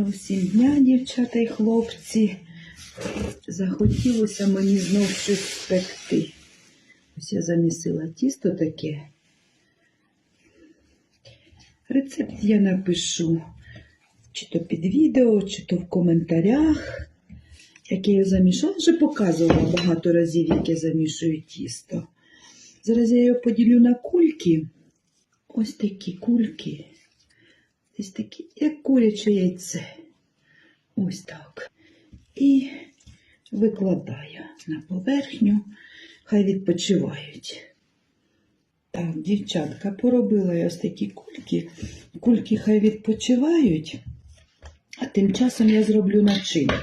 Гарного всім дня, дівчата і хлопці. Захотілося мені знов щось спекти. Ось я замісила тісто таке. Рецепт я напишу чи то під відео, чи то в коментарях. Як я його замішала, вже показувала багато разів, як я замішую тісто. Зараз я його поділю на кульки. Ось такі кульки. Ось такі, як куряче яйце. Ось так. І викладаю на поверхню, хай відпочивають. Так, дівчатка, поробила я ось такі кульки. Кульки хай відпочивають, а тим часом я зроблю начинку.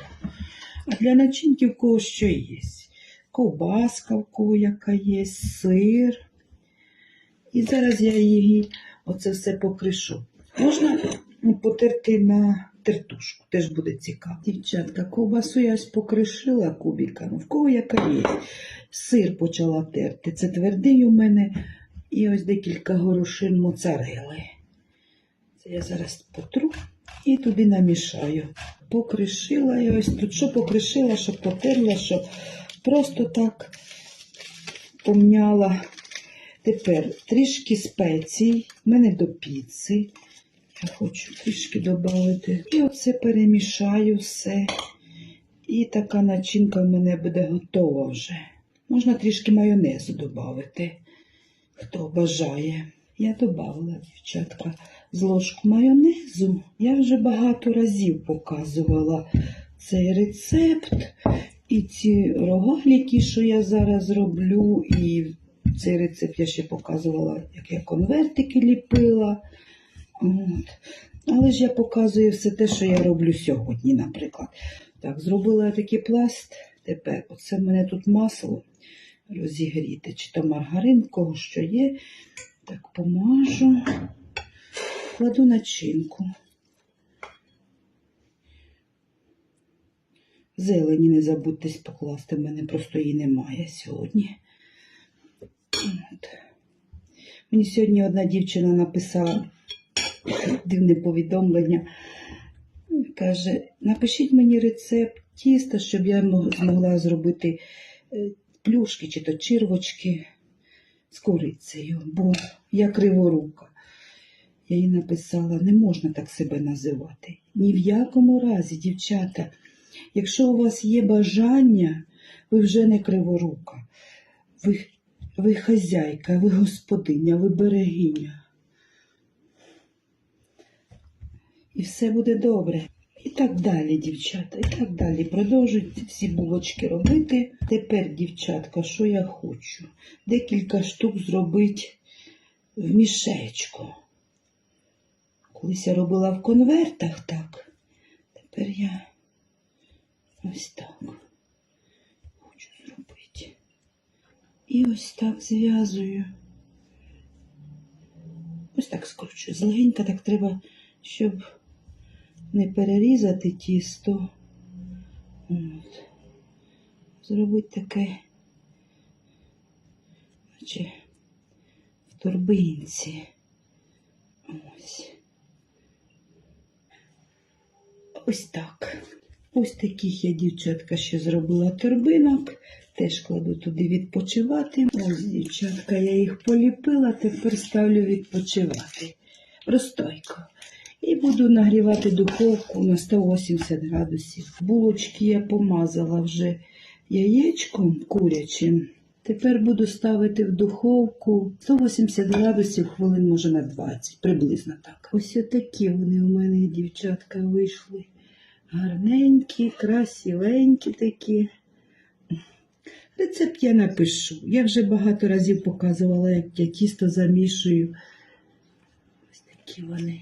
А для начинки в кого що є? Ковбаска в кого яка є, сир. І зараз я її оце все покришу. Можна ну, потерти на тертушку, теж буде цікаво. Дівчатка, ковбасу я ось покришила кубиками. В кого яка є? Сир почала терти. Це твердий у мене. І ось декілька горошин моцарели. Це я зараз потру і туди намішаю. Покришила я ось тут, що покришила, що потерла, що просто так помняла. Тепер трішки спецій. У мене до піци. Хочу трішки додати. І оце перемішаю все. І така начинка в мене буде готова вже. Можна трішки майонезу додати, хто бажає. Я додала, дівчатка, з ложку майонезу. Я вже багато разів показувала цей рецепт. І ці рогаліки, що я зараз роблю, і цей рецепт я ще показувала, як я конвертики ліпила. От. Але ж я показую все те, що я роблю сьогодні, наприклад. Так, зробила я такий пласт. Тепер оце в мене тут масло розігріти, чи то маргарин, кого що є. Так, помажу, кладу начинку. Зелені не забудьтесь покласти, в мене просто її немає сьогодні. От. Мені сьогодні одна дівчина написала дивне повідомлення. Каже, напишіть мені рецепт тіста, щоб я змогла зробити е, плюшки чи то червочки з курицею, бо я криворука. Я їй написала, не можна так себе називати. Ні в якому разі, дівчата, якщо у вас є бажання, ви вже не криворука. Ви, ви хазяйка, ви господиня, ви берегиня. І все буде добре. І так далі, дівчата, і так далі. Продовжуйте всі булочки робити. Тепер, дівчатка, що я хочу? Декілька штук зробити в мішечку. Колись я робила в конвертах так. Тепер я ось так хочу зробити. І ось так зв'язую. Ось так скручую. Злегенька так треба, щоб не перерізати тісто. От. Зробити таке, наче в торбинці. Ось. Ось так. Ось таких я, дівчатка, ще зробила торбинок. Теж кладу туди відпочивати. Ось, дівчатка, я їх поліпила, тепер ставлю відпочивати. Розстойко. І буду нагрівати духовку на 180 градусів. Булочки я помазала вже яєчком курячим. Тепер буду ставити в духовку 180 градусів, хвилин може на 20, приблизно так. Ось отакі вони у мене, дівчатка, вийшли. Гарненькі, красивенькі такі. Рецепт я напишу. Я вже багато разів показувала, як я тісто замішую. Ось такі вони